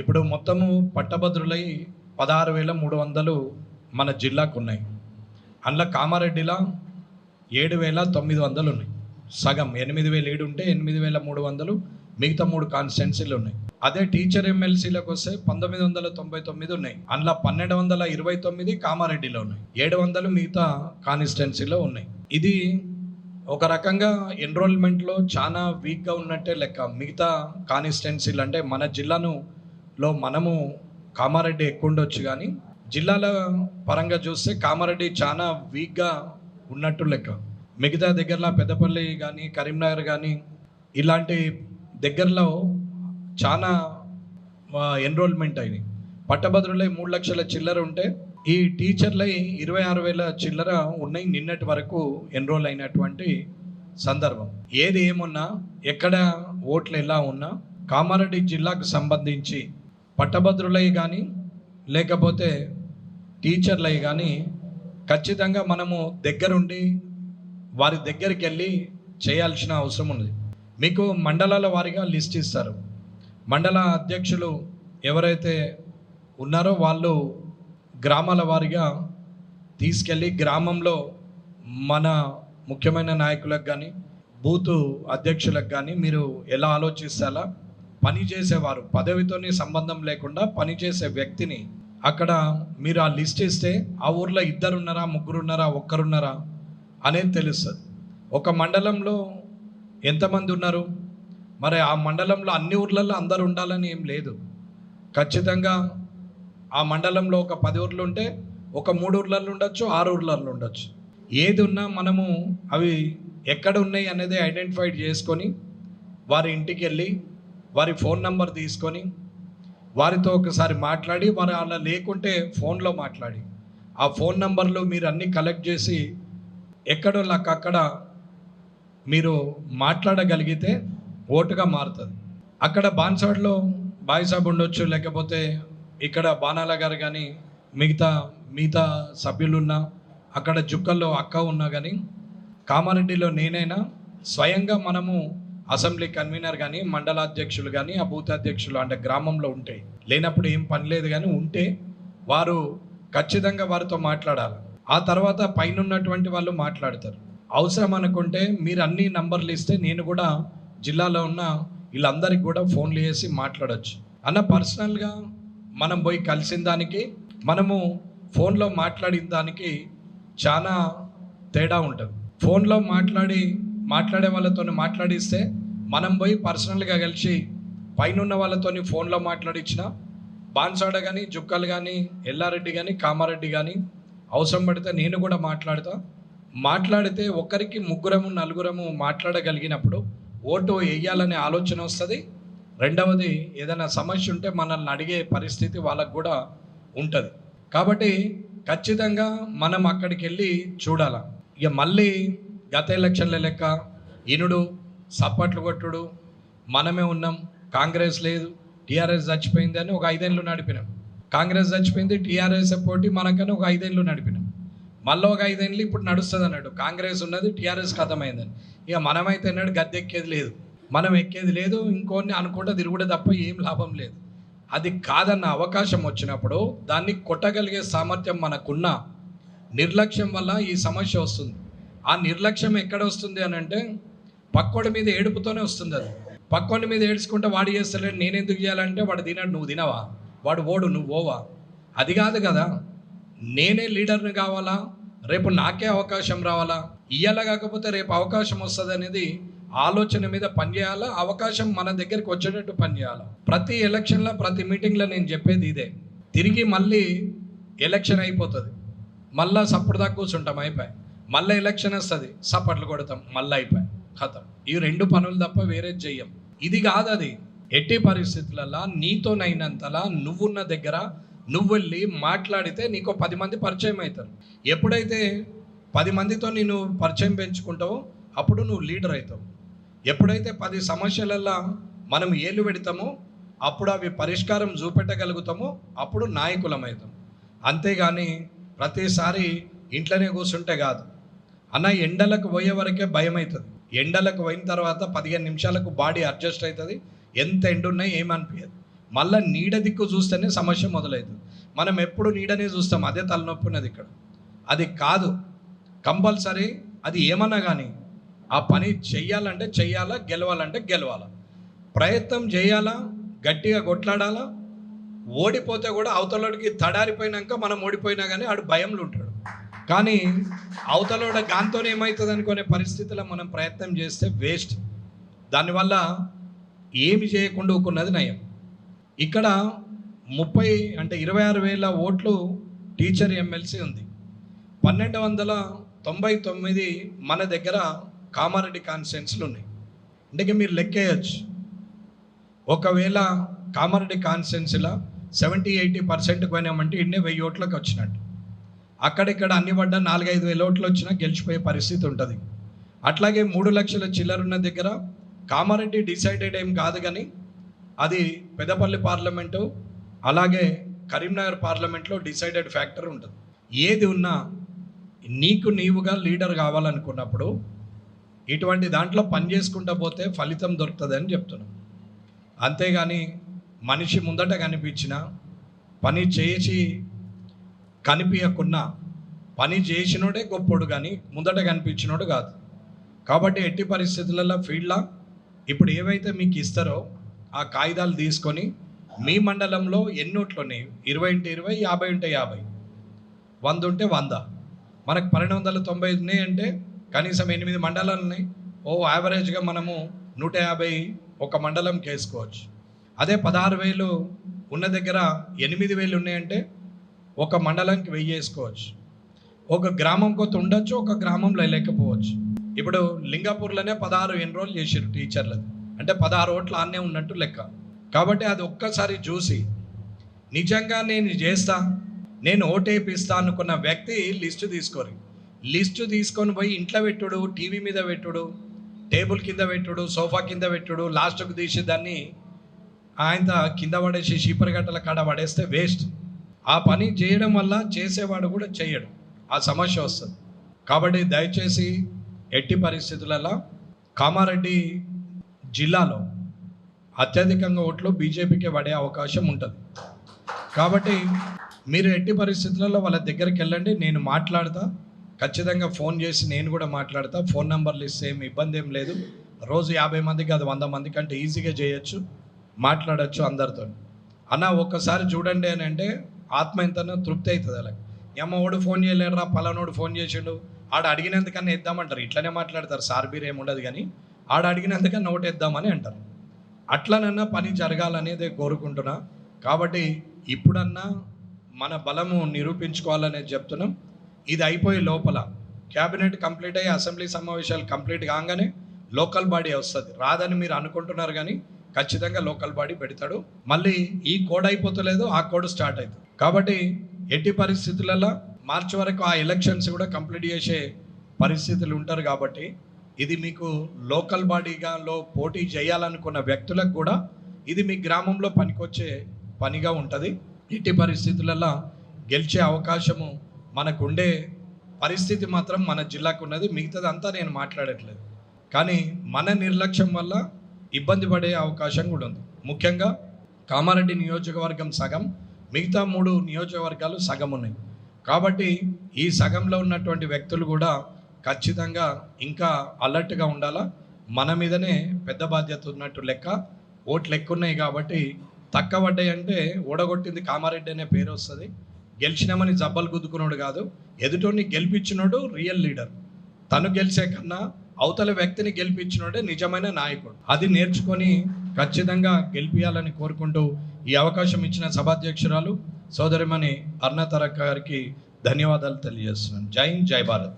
ఇప్పుడు మొత్తము పట్టభద్రులై పదహారు వేల మూడు వందలు మన జిల్లాకు ఉన్నాయి అందులో కామారెడ్డిలో ఏడు వేల తొమ్మిది వందలు ఉన్నాయి సగం ఎనిమిది వేల ఏడు ఉంటే ఎనిమిది వేల మూడు వందలు మిగతా మూడు కాన్స్టెన్సీలు ఉన్నాయి అదే టీచర్ ఎమ్మెల్సీలకు వస్తే పంతొమ్మిది వందల తొంభై తొమ్మిది ఉన్నాయి. అందులో పన్నెండు వందల ఇరవై తొమ్మిది కామారెడ్డిలో ఉన్నాయి ఏడు వందలు మిగతా కాన్స్టెన్సీలో ఉన్నాయి ఇది ఒక రకంగా ఎన్రోల్మెంట్లో చాలా వీక్గా ఉన్నట్టే లెక్క. మిగతా కాన్స్టెన్సీలు అంటే మన జిల్లాను లో మనము కామారెడ్డి ఎక్కువ ఉండొచ్చు కానీ జిల్లాల పరంగా చూస్తే కామారెడ్డి చాలా వీక్గా ఉన్నట్టు లెక్క. మిగతా దగ్గరలో పెద్దపల్లి కానీ కరీంనగర్ కానీ ఇలాంటి దగ్గరలో చాలా ఎన్రోల్మెంట్ అయినాయి. పట్టభద్రులై మూడు లక్షల చిల్లర ఉంటే ఈ టీచర్లై ఇరవై ఆరు వేల చిల్లర ఉన్నాయి నిన్నటి వరకు ఎన్రోల్ అయినటువంటి సందర్భం. ఏది ఏమున్నా ఎక్కడ ఓట్లు ఎలా ఉన్నా కామారెడ్డి జిల్లాకు సంబంధించి పట్టభద్రులై కానీ లేకపోతే టీచర్లై కానీ ఖచ్చితంగా మనము దగ్గరుండి వారి దగ్గరికి వెళ్ళి చేయాల్సిన అవసరం ఉంది మీకు మండలాల వారిగా లిస్ట్ ఇస్తారు. మండల అధ్యక్షులు ఎవరైతే ఉన్నారో వాళ్ళు గ్రామాల వారిగా తీసుకెళ్ళి గ్రామంలో మన ముఖ్యమైన నాయకులకు కానీ బూతు అధ్యక్షులకు కానీ మీరు ఎలా ఆలోచిస్తారా పని చేసేవారు. పదవితోనే సంబంధం లేకుండా పనిచేసే వ్యక్తిని అక్కడ మీరు ఆ లిస్ట్ ఇస్తే ఆ ఊర్లో ఇద్దరున్నారా ముగ్గురున్నారా ఒక్కరున్నారా అనేది తెలుస్తుంది. ఒక మండలంలో ఎంతమంది ఉన్నారు? మరి ఆ మండలంలో అన్ని ఊర్లలో అందరు ఉండాలని ఏం లేదు. ఖచ్చితంగా ఆ మండలంలో ఒక పది ఊర్లు ఉంటే ఒక మూడు ఊర్లలో ఉండొచ్చు ఆరు ఊర్లలో ఉండొచ్చు. ఏది ఉన్నా మనము అవి ఎక్కడ ఉన్నాయి అనేది ఐడెంటిఫై చేసుకొని వారి ఇంటికి వెళ్ళి వారి ఫోన్ నంబర్ తీసుకొని వారితో ఒకసారి మాట్లాడి వారు అలా లేకుంటే ఫోన్లో మాట్లాడి. ఆ ఫోన్ నంబర్లు మీరు అన్నీ కలెక్ట్ చేసి ఎక్కడో నాకు అక్కడ మీరు మాట్లాడగలిగితే ఓటుగా మారుతుంది. అక్కడ బాన్సాడ్లో బాయిసాబ్ ఉండొచ్చు లేకపోతే ఇక్కడ బాణాల గారు కానీ మిగతా మిగతా సభ్యులున్నా అక్కడ జుక్కల్లో అక్క ఉన్నా కానీ కామారెడ్డిలో నేనైనా స్వయంగా మనము అసెంబ్లీ కన్వీనర్ కానీ మండలాధ్యక్షులు కానీ ఆ బూత్ అధ్యక్షులు అంటే గ్రామంలో ఉంటే లేనప్పుడు ఏం పని లేదు కానీ ఉంటే వారు ఖచ్చితంగా వారితో మాట్లాడాలి. ఆ తర్వాత పైన ఉన్నటువంటి వాళ్ళు మాట్లాడతారు. అవసరం అనుకుంటే మీరు అన్ని నంబర్లు ఇస్తే నేను కూడా జిల్లాలో ఉన్న వీళ్ళందరికీ కూడా ఫోన్లు చేసి మాట్లాడచ్చు. అన్న పర్సనల్గా మనం పోయి కలిసిన దానికి మనము ఫోన్లో మాట్లాడిన దానికి చాలా తేడా ఉంటుంది. ఫోన్లో మాట్లాడి మాట్లాడే వాళ్ళతో మాట్లాడిస్తే మనం పోయి పర్సనల్గా కలిసి పైన ఉన్న వాళ్ళతోని ఫోన్లో మాట్లాడించిన బాన్సాడ కానీ జుక్కలు కానీ ఎల్లారెడ్డి కానీ కామారెడ్డి కానీ అవసరం పడితే నేను కూడా మాట్లాడతా. మాట్లాడితే ఒకరికి ముగ్గురము నలుగురము మాట్లాడగలిగినప్పుడు ఓటు వేయాలనే ఆలోచన వస్తుంది. రెండవది ఏదైనా సమస్య ఉంటే మనల్ని అడిగే పరిస్థితి వాళ్ళకు కూడా ఉంటుంది. కాబట్టి ఖచ్చితంగా మనం అక్కడికి వెళ్ళి చూడాల. ఇక మళ్ళీ గత ఎలక్షన్ల లెక్క ఇనుడు సప్పట్లు కొట్టుడు మనమే ఉన్నాం కాంగ్రెస్ లేదు టీఆర్ఎస్ చచ్చిపోయింది అని ఒక ఐదేళ్ళు నడిపినాం. కాంగ్రెస్ చచ్చిపోయింది టీఆర్ఎస్ పోటీ మనకని ఒక ఐదేళ్ళు నడిపినాం. మళ్ళీ ఒక ఐదేళ్ళు ఇప్పుడు నడుస్తుంది అన్నాడు. కాంగ్రెస్ ఉన్నది టీఆర్ఎస్ ఖతమైందని ఇక మనమైతే అన్నాడు గద్దె ఎక్కేది లేదు. మనం ఎక్కేది లేదు ఇంకోని అనుకుంటే తిరుగుడే తప్ప ఏం లాభం లేదు. అది కాదన్న అవకాశం వచ్చినప్పుడు దాన్ని కొట్టగలిగే సామర్థ్యం మనకున్న నిర్లక్ష్యం వల్ల ఈ సమస్య వస్తుంది. ఆ నిర్లక్ష్యం ఎక్కడ వస్తుంది అని అంటే పక్కోడి మీద ఏడుపుతోనే వస్తుంది అది. పక్కోడి మీద ఏడ్చుకుంటే వాడు చేస్తలేడు నేను ఎందుకు చేయాలంటే వాడు తినడు నువ్వు తినవా? వాడు ఓడు నువ్వు ఓవా? అది కాదు కదా. నేనే లీడర్ని కావాలా? రేపు నాకే అవకాశం రావాలా? ఇయ్యాల కాకపోతే రేపు అవకాశం వస్తుంది అనేది ఆలోచన మీద పనిచేయాలా అవకాశం మన దగ్గరికి వచ్చేటట్టు పనిచేయాలా ప్రతి ఎలక్షన్లో ప్రతి మీటింగ్లో నేను చెప్పేది ఇదే. తిరిగి మళ్ళీ ఎలక్షన్ అయిపోతుంది. మళ్ళా సప్పుడు దాకా కూర్చుంటాం అయిపోయి మళ్ళీ ఎలక్షన్ వస్తుంది. సప్పట్లు కొడతాం మళ్ళీ అయిపోయి కథం ఈ రెండు పనులు తప్ప వేరే చెయ్యం ఇది కాదు అది. ఎట్టి పరిస్థితులలో నీతోనైనంతలా నువ్వున్న దగ్గర నువ్వు వెళ్ళి మాట్లాడితే నీకు పది మంది పరిచయం అవుతారు ఎప్పుడైతే పది మందితో నేను పరిచయం పెంచుకుంటావో అప్పుడు నువ్వు లీడర్ అవుతావు ఎప్పుడైతే పది సమస్యలల్లో మనం ఏలు పెడతామో అప్పుడు అవి పరిష్కారం చూపెట్టగలుగుతామో అప్పుడు నాయకులం అవుతాం అంతేగాని ప్రతిసారి ఇంట్లోనే కూర్చుంటే కాదు. అన్న ఎండలకు పోయే వరకే భయం అవుతుంది ఎండలకు పోయిన తర్వాత పదిహేను నిమిషాలకు బాడీ అడ్జస్ట్ అవుతుంది ఎంత ఎండ ఉన్నా ఏమనిపించదు మళ్ళీ నీడ దిక్కు చూస్తేనే సమస్య మొదలవుతుంది మనం ఎప్పుడు నీడనే చూస్తాం. అదే తలనొప్పి ఉన్నది ఇక్కడ. అది కాదు. కంపల్సరీ అది ఏమన్నా కానీ ఆ పని చెయ్యాలంటే చెయ్యాలా గెలవాలంటే గెలవాలా. ప్రయత్నం చేయాలా గట్టిగా కొట్లాడాలా ఓడిపోతే కూడా అవతలడికి తడారిపోయినాక మనం ఓడిపోయినా కానీ ఆడు భయంలో ఉంటాడు. కానీ అవతలోడ గాంతో ఏమవుతుంది అనుకునే పరిస్థితిలో మనం ప్రయత్నం చేస్తే వేస్ట్ దానివల్ల ఏమి చేయకుండా ఊకున్నది నయం. ఇక్కడ ముప్పై అంటే ఇరవై ఆరు వేల ఓట్లు టీచర్ ఎమ్మెల్సీ ఉంది. పన్నెండు వందల తొంభై తొమ్మిది మన దగ్గర కామారెడ్డి కాన్స్టిట్యున్సీలు ఉన్నాయి. అంటే మీరు లెక్కేయచ్చు. ఒకవేళ కామారెడ్డి కాన్స్టిట్యున్సీలో సెవెంటీ ఎయిటీ పర్సెంట్ పోయినామంటే ఇన్ని వెయ్యి ఓట్లకు వచ్చినట్టు. అక్కడిక్కడ అన్ని పడ్డ నాలుగైదు వేల ఓట్లు వచ్చినా గెలిచిపోయే పరిస్థితి ఉంటుంది. అట్లాగే మూడు లక్షల చిల్లరున్న దగ్గర కామారెడ్డి డిసైడెడ్ ఏం కాదు కానీ అది పెదపల్లి పార్లమెంటు అలాగే కరీంనగర్ పార్లమెంట్లో డిసైడెడ్ ఫ్యాక్టర్ ఉంటుంది. ఏది ఉన్నా నీకు నీవుగా లీడర్ కావాలనుకున్నప్పుడు ఇటువంటి దాంట్లో పని చేసుకుంటా పోతే ఫలితం దొరుకుతుంది అని చెప్తున్నాం. అంతేగాని మనిషి ముందట కనిపించిన పని చేసి కనిపించకున్నా పని చేసినోడే గొప్పోడు కానీ ముందట కనిపించినోడు కాదు. కాబట్టి ఎట్టి పరిస్థితులలో ఫీల్డ్లో ఇప్పుడు ఏవైతే మీకు ఇస్తారో ఆ కాగితాలు తీసుకొని మీ మండలంలో ఎన్నోట్లు ఉన్నాయి? ఇరవై ఇంటి ఇరవై యాభై ఉంటే యాభై? వంద ఉంటే వంద. మనకు పన్నెండు వందల తొంభై ఉన్నాయి అంటే కనీసం ఎనిమిది మండలాలు ఉన్నాయి. ఓ యావరేజ్గా మనము నూట యాభై ఒక మండలంకి వేసుకోవచ్చు అదే పదహారు వేలు ఉన్న దగ్గర ఎనిమిది వేలు ఉన్నాయంటే ఒక మండలంకి వెయ్యి వేసుకోవచ్చు ఒక గ్రామం కొత్త ఉండొచ్చు ఒక గ్రామంలో లేకపోవచ్చు. ఇప్పుడు లింగాపూర్లోనే పదహారు ఎన్రోల్ చేసారు టీచర్లది. అంటే పదహారు ఓట్లు ఆనే ఉన్నట్టు లెక్క. కాబట్టి అది ఒక్కసారి చూసి నిజంగా నేను చేస్తా నేను ఓటేపిస్తా అనుకున్న వ్యక్తి లిస్టు తీసుకోరు. లిస్టు తీసుకొని పోయి ఇంట్లో పెట్టుడు టీవీ మీద పెట్టుడు టేబుల్ కింద పెట్టుడు సోఫా కింద పెట్టుడు లాస్ట్కు తీసి దాన్ని ఆయన కింద పడేసి షీపర్ గట్టల కాడ పడేస్తే వేస్ట్. ఆ పని చేయడం వల్ల చేసేవాడు కూడా చేయడు. ఆ సమస్య వస్తుంది. కాబట్టి దయచేసి ఎట్టి పరిస్థితులలో కామారెడ్డి జిల్లాలో అత్యధికంగా ఓట్లు బీజేపీకి పడే అవకాశం ఉంటుంది. కాబట్టి మీరు ఎట్టి పరిస్థితులలో వాళ్ళ దగ్గరికి వెళ్ళండి. నేను మాట్లాడతా. ఖచ్చితంగా ఫోన్ చేసి నేను కూడా మాట్లాడతా. ఫోన్ నెంబర్లు ఇస్తే ఏమి ఇబ్బంది ఏం లేదు. రోజు యాభై మందికి అది వంద మంది కంటే ఈజీగా చేయొచ్చు. మాట్లాడచ్చు అందరితో అన్న ఒక్కసారి చూడండి అని అంటే ఆత్మ ఎంతనో తృప్తి అవుతుంది అలాగే ఏమో ఓడు ఫోన్ చేయలేరా పలానోడు ఫోన్ చేసిండు. ఆడ అడిగినందుకన్నా ఇద్దామంటారు. ఇట్లనే మాట్లాడతారు. సార్ బీర్ ఏమి ఉండదు కానీ ఆడ అడిగినందుకన్నా ఒకటి ఇద్దామని అంటారు. అట్లనన్నా పని జరగాలనేది కోరుకుంటున్నా. కాబట్టి ఇప్పుడన్నా మన బలము నిరూపించుకోవాలనేది చెప్తున్నాం. ఇది అయిపోయే లోపల. క్యాబినెట్ కంప్లీట్ అయ్యి అసెంబ్లీ సమావేశాలు కంప్లీట్ కాగానే లోకల్ బాడీ వస్తుంది. రాదని మీరు అనుకుంటున్నారు కానీ ఖచ్చితంగా లోకల్ బాడీ పెడతాడు. మళ్ళీ ఈ కోడ్ అయిపోతలేదు ఆ కోడ్ స్టార్ట్ అవుతుంది కాబట్టి ఎట్టి పరిస్థితులలో మార్చి వరకు ఆ ఎలక్షన్స్ కూడా కంప్లీట్ చేసే పరిస్థితులు ఉంటారు కాబట్టి ఇది మీకు లోకల్ బాడీగాలో పోటీ చేయాలనుకున్న వ్యక్తులకు కూడా ఇది మీ గ్రామంలో పనికొచ్చే పనిగా ఉంటుంది. ఎట్టి పరిస్థితులలో గెలిచే అవకాశము మనకు ఉండే పరిస్థితి మాత్రం మన జిల్లాకు ఉన్నది. మిగతాదంతా నేను మాట్లాడట్లేదు. కానీ మన నిర్లక్ష్యం వల్ల ఇబ్బంది పడే అవకాశం కూడా ఉంది. ముఖ్యంగా కామారెడ్డి నియోజకవర్గం సగం మిగతా మూడు నియోజకవర్గాలు సగం ఉన్నాయి. కాబట్టి ఈ సగంలో ఉన్నటువంటి వ్యక్తులు కూడా ఖచ్చితంగా ఇంకా అలర్ట్గా ఉండాలా? మన మీదనే పెద్ద బాధ్యత ఉన్నట్టు లెక్క ఓట్లు ఎక్కున్నాయి కాబట్టి తక్కువ పడ్డాయి అంటే ఓడగొట్టింది కామారెడ్డి అనే పేరు వస్తుంది. గెలిచినామని జబ్బలు గుద్దుకున్నాడు కాదు ఎదుటోని గెలిపించినోడు రియల్ లీడర్. తను గెలిచే కన్నా అవతల వ్యక్తిని గెలిపించినోడే నిజమైన నాయకుడు. అది నేర్చుకొని ఖచ్చితంగా గెలిపించాలని కోరుకుంటూ ఈ అవకాశం ఇచ్చిన సభాధ్యక్షురాలు సోదరిమణి అర్ణతరక్క గారికి ధన్యవాదాలు తెలియజేస్తున్నాను. జై జై భారత్.